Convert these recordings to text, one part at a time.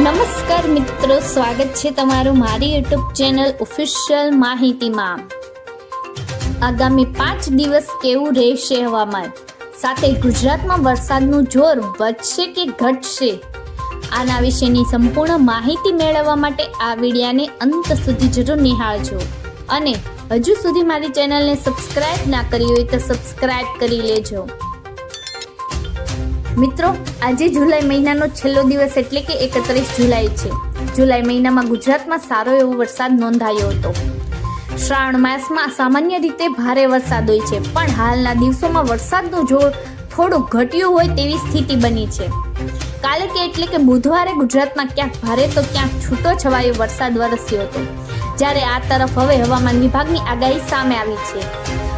મિત્રો, સ્વાગત છે તમારું મારી યુટ્યુબ ચેનલ ઓફિશિયલ માહિતીમાં. આગામી પાંચ દિવસ કેવું રહેશે હવામાન? સાથે ગુજરાતમાં વરસાદનું જોર વધશે કે ઘટશે? આના વિશેની સંપૂર્ણ માહિતી મેળવવા માટે આ વિડિયાને અંત સુધી જરૂર નિહાળજો. અને હજુ સુધી મારી ચેનલને સબસ્ક્રાઇબ ના કરી હોય તો સબસ્ક્રાઇબ કરી લેજો. મિત્રો, આજે જુલાઈ મહિનાનો છેલ્લો દિવસ એટલે કે એકત્રીસ જુલાઈ છે. જુલાઈ મહિનામાં ગુજરાતમાં સારો એવો વરસાદ નોંધાયો હતો. શ્રાવણ માસમાં સામાન્ય રીતે ભારે વરસાદ હોય છે, પણ હાલના દિવસોમાં વરસાદનું જોર થોડું ઘટ્યું હોય તેવી સ્થિતિ બની છે. કાલે કે એટલે કે બુધવારે ગુજરાતમાં ક્યાંક ભારે તો ક્યાંક છૂટો છવાયો વરસાદ વરસ્યો હતો. જ્યારે આ તરફ હવે હવામાન વિભાગની આગાહી સામે આવી છે.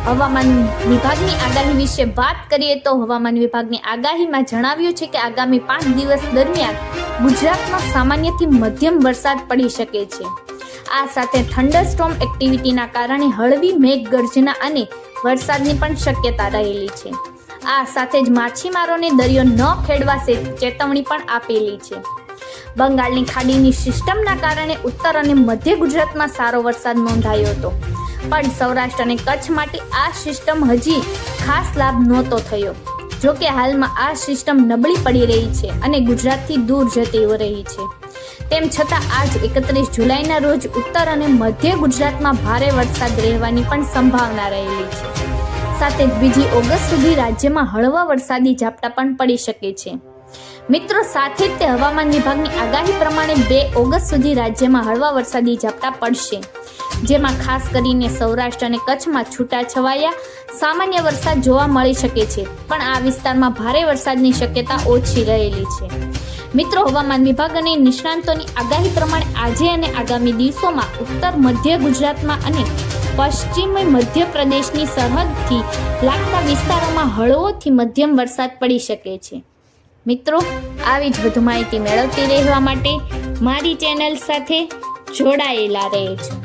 હવામાન વિભાગની આગાહી વિશે વાત કરીએ તો હવામાન વિભાગની આગાહીમાં જણાવ્યું છે કે આગામી પાંચ દિવસ દરમિયાન ગુજરાતમાં સામાન્યથી મધ્યમ વરસાદ પડી શકે છે. આ સાથે થંડરસ્ટોમ એક્ટિવિટીના કારણે હળવી મેઘગર્જના અને વરસાદની પણ શક્યતા રહેલી છે. આ સાથે જ માછીમારોને દરિયો ન ખેડવા ચેતવણી પણ આપેલી છે. બંગાળની ખાડીની સિસ્ટમના કારણે ઉત્તર અને મધ્ય ગુજરાતમાં સારો વરસાદ નોંધાયો હતો. પણ સૌરાષ્ટ્ર અને કચ્છ માટે આ સિસ્ટમ હજી ખાસ લાભ નહોતો થયો. જો કે હાલમાં આ સિસ્ટમ નબળી પડી રહી છે અને ગુજરાતથી દૂર જતી રહી છે. તેમ છતાં આજ એકત્રીસ જુલાઈના રોજ ઉત્તર અને મધ્ય ગુજરાતમાં ભારે વરસાદ રહેવાની પણ સંભાવના રહેલી છે. સાથે બીજી ઓગસ્ટ સુધી રાજ્યમાં હળવા વરસાદી ઝાપટા પણ પડી શકે છે. મિત્રો, સાથે જ તે હવામાન વિભાગની આગાહી પ્રમાણે બે ઓગસ્ટ સુધી રાજ્યમાં હળવા વરસાદી ઝાપટા પડશે. જેમાં ખાસ કરીને સૌરાષ્ટ્ર અને કચ્છમાં છૂટા છવાયા સામાન્ય વરસાદ જોવા મળી શકે છે, પણ આ વિસ્તારમાં ભારે વરસાદની શક્યતા ઓછી રહેલી છે. મિત્રો, હવામાન વિભાગ અને નિષ્ણાંતોની આગાહી પ્રમાણે આજે અને આગામી દિવસોમાં ઉત્તર, મધ્ય ગુજરાતમાં અને પશ્ચિમી મધ્યપ્રદેશની સરહદથી લાગતા વિસ્તારોમાં હળવોથી મધ્યમ વરસાદ પડી શકે છે. મિત્રો, આવી જ વધુ માહિતી મેળવતી રહેવા માટે મારી ચેનલ સાથે જોડાયેલા રહેજો.